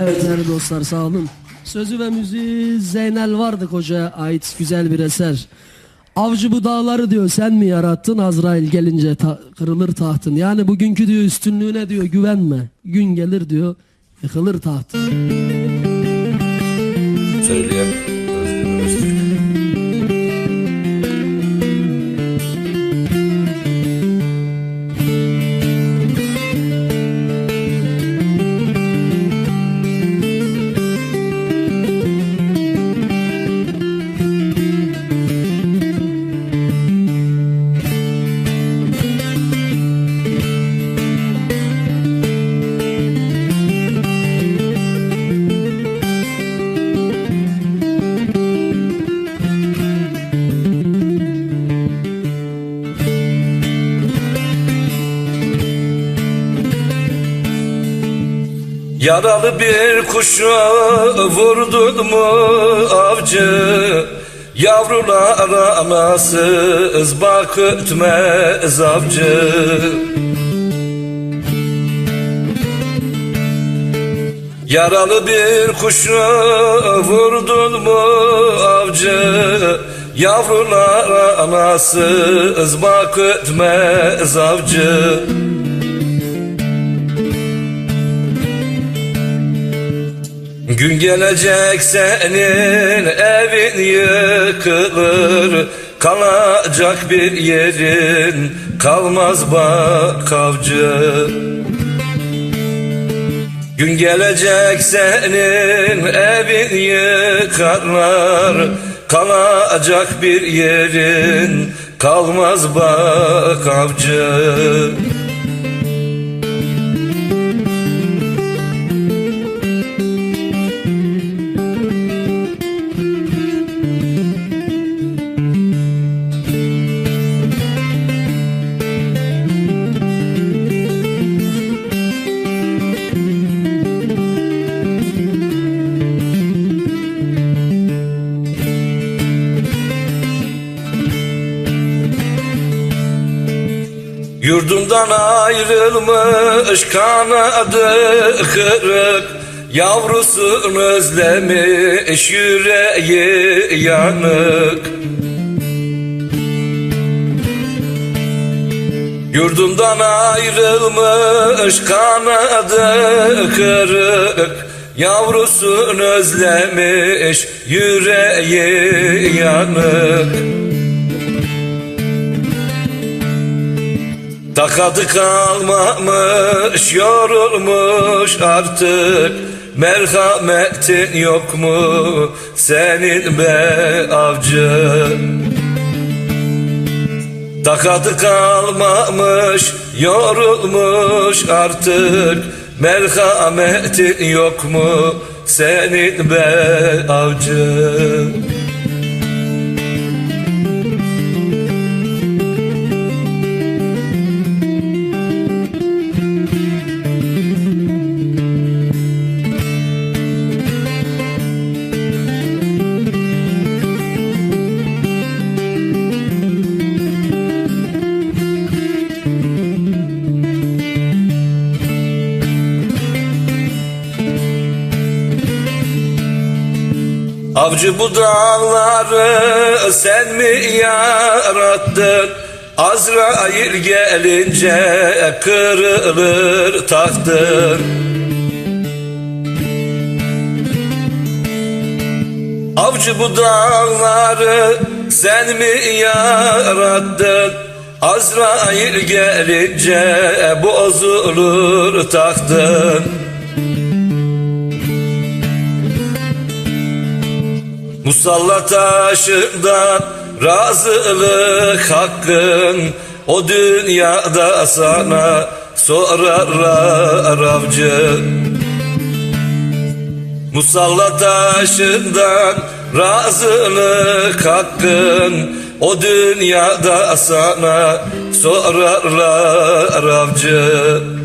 Evet değerli dostlar sağ olun. Sözü ve müziği Zeynel Vardık Hoca'ya ait güzel bir eser. Avcı bu dağları diyor sen mi yarattın Azrail gelince ta- kırılır tahtın. Yani bugünkü diyor üstünlüğüne diyor güvenme. Gün gelir diyor yıkılır tahtın. Söyleyen Yaralı bir kuşu vurdun mu avcı? Yavrulara anasız bak ötmez avcı. Yaralı bir kuşu vurdun mu avcı? Yavrulara anasız bak ötmez avcı Gün gelecek senin evin yıkılır Kalacak bir yerin kalmaz bak avcı. Gün gelecek senin evin yıkarlar Kalacak bir yerin kalmaz bak avcı Yurdundan ayrılmış kanadı kırık. Yavrusunu özlemiş yüreği yanık. Yurdundan ayrılmış kanadı kırık. Yavrusunu özlemiş yüreği yanık Takadı kalmamış yorulmuş artık. Merhametin yok mu senin be avcı? Takadı kalmamış yorulmuş artık. Merhametin yok mu senin be avcı Avcı bu dağları sen mi yarattın? Azrail gelince kırılır tahtın. Avcı bu dağları sen mi yarattın? Azrail gelince bozulur tahtın. Musalla taşından razılık hakkın O dünyada sana sorar avcı. Musalla taşından razılık hakkın O dünyada sana sorarlar avcı